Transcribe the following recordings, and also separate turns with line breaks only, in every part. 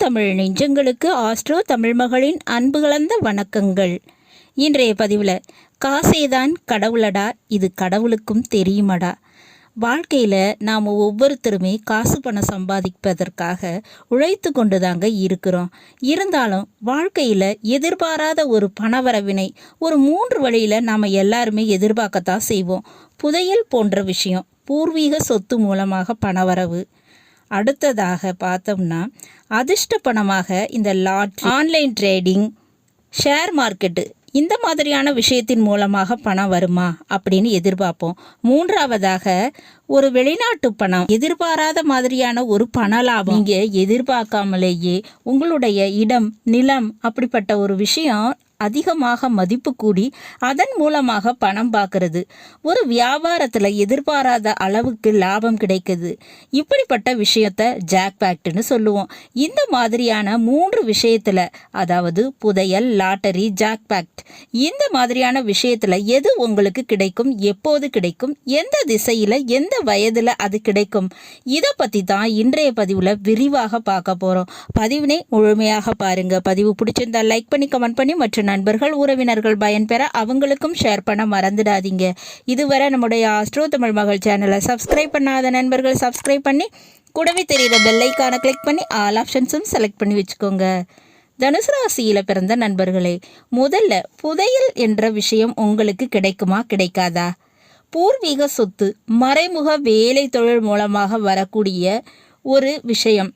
தமிழ் நெஞ்சங்களுக்கு ஆஸ்ட்ரோ தமிழ் மகளின் அன்பு கலந்த வணக்கங்கள். இன்றைய பதிவில் காசேதான் கடவுளடா இது கடவுளுக்கும் தெரியுமடா. வாழ்க்கையில் நாம் ஒவ்வொருத்தருமே காசு பணம் சம்பாதிப்பதற்காக உழைத்து கொண்டு தாங்க இருக்கிறோம். இருந்தாலும் வாழ்க்கையில் எதிர்பாராத ஒரு பணவரவினை ஒரு மூன்று வழியில் நாம் எல்லாருமே எதிர்பார்க்கத்தான் செய்வோம். புதையல் போன்ற விஷயம் பூர்வீக சொத்து மூலமாக பணவரவு. அடுத்ததாக பார்த்தோம்னா அதிர்ஷ்ட பணமாக இந்த lot online trading share market இந்த மாதிரியான விஷயத்தின் மூலமாக பணம் வருமா அப்படின்னு எதிர்பார்ப்போம். மூன்றாவதாக ஒரு வெளிநாட்டு பணம் எதிர்பாராத மாதிரியான ஒரு பண லாபம். நீங்க எதிர்பார்க்காமலேயே உங்களுடைய இடம் நிலம் அப்படிப்பட்ட ஒரு விஷயம் அதிகமாக மதிப்பு கூடி அதன் மூலமாக பணம் பார்க்கறது. ஒரு வியாபாரத்தில் எதிர்பாராத அளவுக்கு லாபம் கிடைக்குது. இப்படிப்பட்ட விஷயத்த ஜாக்பேக்ட்னு சொல்லுவோம். இந்த மாதிரியான மூன்று விஷயத்தில் அதாவது புதையல் லாட்டரி ஜாக்பேக்ட் இந்த மாதிரியான விஷயத்தில் எது உங்களுக்கு கிடைக்கும் எப்போது கிடைக்கும் எந்த திசையில் எந்த வயதில் அது கிடைக்கும் இதை பற்றி தான் இன்றைய பதிவில் விரிவாக பார்க்க போகிறோம் பதிவினை முழுமையாக பாருங்கள் பதிவு பிடிச்சிருந்தா லைக் பண்ணி கமெண்ட் பண்ணி மற்றும் நண்பர்கள் உறவினர்கள் பயன்பெற அவங்களுக்கும் ஷேர் பண்ண மறந்துடாதீங்க. இதுவரை நம்முடைய ஆஸ்ட்ரோ தமிழ் மகள் சேனலை சப்ஸ்கிரைப் பண்ணாத நண்பர்கள் சப்ஸ்கிரைப் பண்ணி கூடவே தெரிகிற பெல்லைக்கான கிளிக் பண்ணி ஆல் ஆப்ஷன்ஸும் செலக்ட் பண்ணி வச்சுக்கோங்க. தனுசு ராசியில் பிறந்த நண்பர்களே முதல்ல புதையல் என்ற விஷயம் உங்களுக்கு கிடைக்குமா கிடைக்காதா? பூர்வீக சொத்து மறைமுக வேலை தொழில் மூலமாக வரக்கூடிய ஒரு விஷயம்.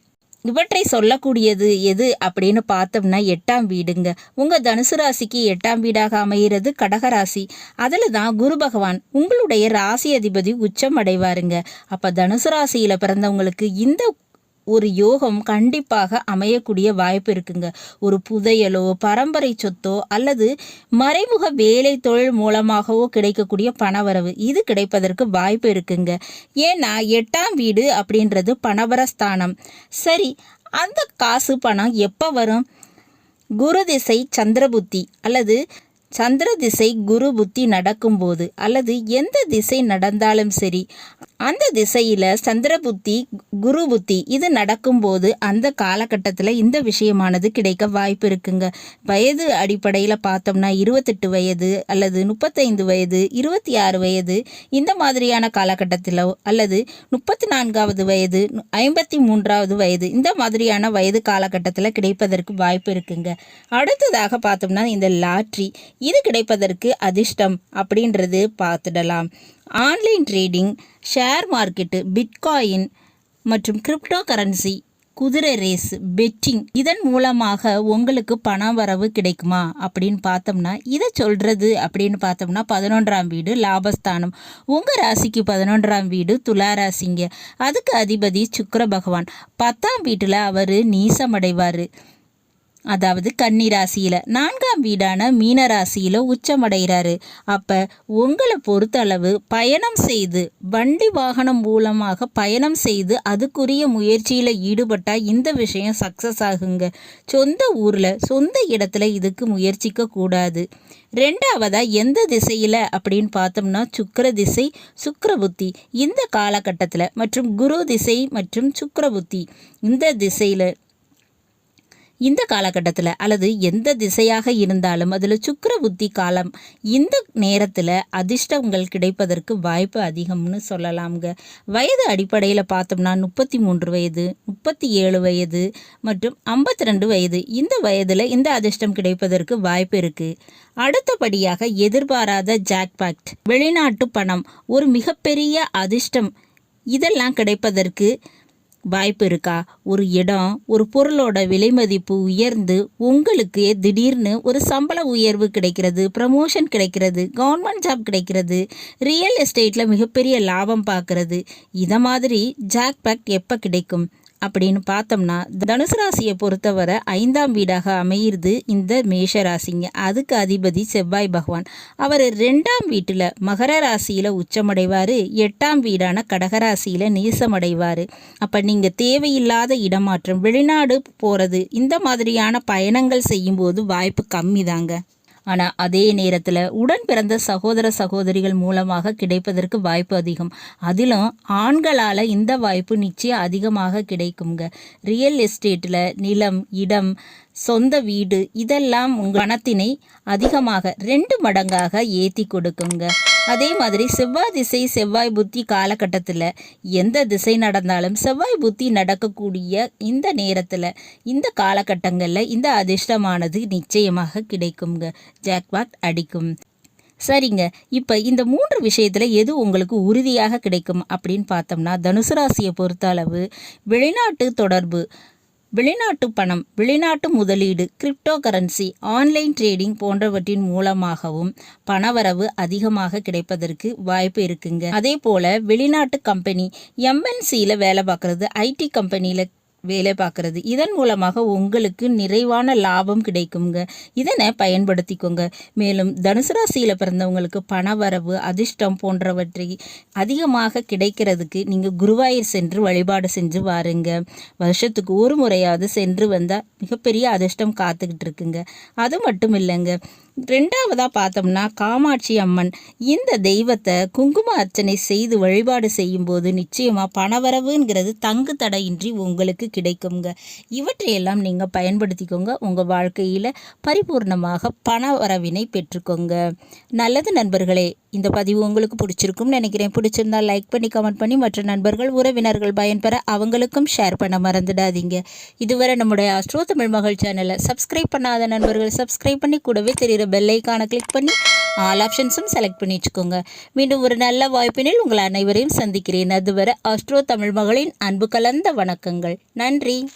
இவற்றை சொல்லக்கூடியது எது அப்படின்னு பார்த்தோம்னா எட்டாம் வீடுங்க. உங்கள் தனுசு ராசிக்கு எட்டாம் வீடாக அமைகிறது கடகராசி அதில் தான் குரு பகவான் உங்களுடைய ராசி அதிபதி உச்சம் அடைவாருங்க. அப்போ தனுசு ராசியில் பிறந்தவங்களுக்கு இந்த ஒரு யோகம் கண்டிப்பாக அமையக்கூடிய வாய்ப்பு இருக்குங்க. ஒரு புதையலோ பரம்பரை சொத்தோ அல்லது மறைமுக வேலை தொழில் மூலமாகவோ கிடைக்கக்கூடிய பணவரவு இது கிடைப்பதற்கு வாய்ப்பு இருக்குங்க. ஏன்னா எட்டாம் வீடு அப்படின்றது பணவரஸ்தானம். சரி அந்த காசு பணம் எப்போ வரும்? குரு திசை சந்திரபுத்தி அல்லது சந்திர திசை குரு புத்தி நடக்கும்போது அல்லது எந்த திசை நடந்தாலும் சரி அந்த திசையில் சந்திர புத்தி குரு புத்தி இது நடக்கும்போது அந்த காலகட்டத்தில் இந்த விஷயமானது கிடைக்க வாய்ப்பு இருக்குங்க. வயது அடிப்படையில் பார்த்தோம்னா இருபத்தெட்டு வயது அல்லது முப்பத்தைந்து வயது இருபத்தி ஆறு வயது இந்த மாதிரியான காலகட்டத்தில் அல்லது முப்பத்தி நான்காவது வயது ஐம்பத்தி மூன்றாவது வயது இந்த மாதிரியான வயது காலகட்டத்தில் கிடைப்பதற்கு வாய்ப்பு இருக்குங்க. அடுத்ததாக பார்த்தோம்னா இந்த லாட்ரி இது கிடைப்பதற்கு அதிர்ஷ்டம் அப்படின்றது பார்த்துடலாம். Online trading share market bitcoin மற்றும் கிரிப்டோ கரன்சி குதிரை ரேஸ் பெட்டிங் இதன் மூலமாக உங்களுக்கு பண வரவு கிடைக்குமா அப்படின்னு பார்த்தோம்னா இதை சொல்கிறது அப்படின்னு பார்த்தோம்னா பதினொன்றாம் வீடு லாபஸ்தானம். உங்கள் ராசிக்கு பதினொன்றாம் வீடு துலா ராசிங்க. அதுக்கு அதிபதி சுக்கர பகவான். பத்தாம் வீட்டில் அவர் நீசமடைவார். அதாவது கன்னி ராசியில் நான்காம் வீடான மீன ராசியில் உச்சமடைகிறாரு. அப்போ உங்களை பொறுத்தளவு பயணம் செய்து வண்டி வாகனம் மூலமாக பயணம் செய்து அதுக்குரிய முயற்சியில் ஈடுபட்டால் இந்த விஷயம் சக்ஸஸ் ஆகுங்க. சொந்த ஊரில் சொந்த இடத்துல இதுக்கு முயற்சிக்க கூடாது. ரெண்டாவதாக எந்த திசையில் அப்படின்னு பார்த்தோம்னா சுக்கர திசை சுக்கர புத்தி. இந்த காலகட்டத்தில் மற்றும் குரு திசை மற்றும் சுக்கர புத்தி. இந்த திசையில் இந்த காலகட்டத்தில் அல்லது எந்த திசையாக இருந்தாலும் அதில் சுக்கர புத்தி காலம் இந்த நேரத்தில் அதிர்ஷ்டங்கள் கிடைப்பதற்கு வாய்ப்பு அதிகம்னு சொல்லலாம்ங்க. வயது அடிப்படையில் பார்த்தோம்னா முப்பத்தி மூன்று வயது முப்பத்தி ஏழு வயது மற்றும் ஐம்பத்தி ரெண்டு வயது. இந்த வயதில் இந்த அதிர்ஷ்டம் கிடைப்பதற்கு வாய்ப்பு இருக்குது அடுத்தபடியாக எதிர்பாராத ஜாக்பாக்ட் வெளிநாட்டு பணம் ஒரு மிகப்பெரிய அதிர்ஷ்டம் இதெல்லாம் கிடைப்பதற்கு வாய்ப்பு இருக்கா ஒரு இடம் ஒரு பொருளோட விலை மதிப்பு உயர்ந்து உங்களுக்கு திடீர்னு ஒரு சம்பள உயர்வு கிடைக்கிறது ப்ரமோஷன் கிடைக்கிறது கவர்மெண்ட் ஜாப் கிடைக்கிறது ரியல் எஸ்டேட்டில் மிகப்பெரிய லாபம் பார்க்கறது. இதை மாதிரி ஜாக்பேக்ட் எப்போ கிடைக்கும்? அப்படின்னு பார்த்தோம்னா தனுசு ராசியை பொறுத்தவரை ஐந்தாம் வீடாக அமையிறது இந்த மேஷ ராசிங்க. அதுக்கு அதிபதி செவ்வாய் பகவான். அவர் ரெண்டாம் வீட்டில் மகர ராசியில் உச்சமடைவார் எட்டாம் வீடான கடகராசியில் நீசமடைவார். அப்போ நீங்கள் தேவையில்லாத இடமாற்றம் வெளிநாடு போகிறது இந்த மாதிரியான பயணங்கள் செய்யும்போது வாய்ப்பு கம்மி தாங்க ஆனால் அதே நேரத்தில் உடன் பிறந்த சகோதர சகோதரிகள் மூலமாக கிடைப்பதற்கு வாய்ப்பு அதிகம். அதிலும் ஆண்களால் இந்த வாய்ப்பு நிச்சயம் அதிகமாக கிடைக்குங்க. ரியல் எஸ்டேட்டில் நிலம் இடம் சொந்த வீடு இதெல்லாம் உங்கள் பணத்தினை அதிகமாக ரெண்டு மடங்காக ஏற்றி கொடுக்குங்க. அதே மாதிரி செவ்வாய் திசை செவ்வாய் புத்தி காலகட்டத்தில் எந்த திசை நடந்தாலும் செவ்வாய் புத்தி நடக்கக்கூடிய இந்த நேரத்தில் இந்த காலகட்டங்களில் இந்த அதிர்ஷ்டமானது நிச்சயமாக கிடைக்குங்க ஜாக்பாட் அடிக்கும். சரிங்க. இப்போ இந்த மூன்று விஷயத்தில் எது உங்களுக்கு உறுதியாக கிடைக்கும் அப்படின்னு பார்த்தோம்னா தனுசு ராசியை பொறுத்த அளவு வெளிநாட்டு தொடர்பு வெளிநாட்டு பணம் வெளிநாட்டு முதலீடு கிரிப்டோ கரன்சி ஆன்லைன் ட்ரேடிங் போன்றவற்றின் மூலமாகவும் பணவரவு அதிகமாக கிடைப்பதற்கு வாய்ப்பு இருக்குங்க. அதே போல வெளிநாட்டு கம்பெனி எம்என்சியில் வேலை பார்க்குறது ஐடி கம்பெனியில் வேலை பார்க்குறது. இதன் மூலமாக உங்களுக்கு நிறைவான லாபம் கிடைக்குங்க. இதனை பயன்படுத்திக்கோங்க. மேலும் தனுசு ராசியில் பிறந்தவங்களுக்கு பணவரவு அதிர்ஷ்டம் போன்றவற்றை அதிகமாக கிடைக்கிறதுக்கு நீங்கள் குருவாயூர் சென்று வழிபாடு செஞ்சு வாருங்க. வருஷத்துக்கு ஒரு முறையாவது சென்று வந்தால் மிகப்பெரிய அதிர்ஷ்டம் காத்துக்கிட்டு இருக்குங்க. அது மட்டும் இல்லைங்க. ரெண்டாவதாக பார்த்தோம்னா காமாட்சி அம்மன் இந்த தெய்வத்தை குங்கும அர்ச்சனை செய்து வழிபாடு செய்யும்போது நிச்சயமாக பணவரவுங்கிறது தங்கு தடையின்றி உங்களுக்கு கிடைக்குங்க இவற்றையெல்லாம் நீங்கள் பயன்படுத்திக்கோங்க. உங்கள் வாழ்க்கையில் பரிபூர்ணமாக பண வரவினை பெற்றுக்கோங்க. நல்லது நண்பர்களே இந்த பதிவு உங்களுக்கு பிடிச்சிருக்கும்னு நினைக்கிறேன். பிடிச்சிருந்தா லைக் பண்ணி கமெண்ட் பண்ணி மற்ற நண்பர்கள் உறவினர்கள் பயன்பெற அவங்களுக்கும் ஷேர் பண்ண மறந்துடாதீங்க. இதுவரை நம்முடைய அஸ்ட்ரோ தமிழ் மகள் சேனலை சப்ஸ்கிரைப் பண்ணாத நண்பர்கள் சப்ஸ்கிரைப் பண்ணி கூடவே தெரிகிற பெல் ஐக்கானை கிளிக் பண்ணி ஆல் ஆப்ஷன்ஸும் செலக்ட் பண்ணி வச்சுக்கோங்க. மீண்டும் ஒரு நல்ல வாய்ப்பினில் உங்கள் அனைவரையும் சந்திக்கிறேன். அதுவரை அஸ்ட்ரோ தமிழ் மகளின் அன்பு கலந்த வணக்கங்கள். நன்றி.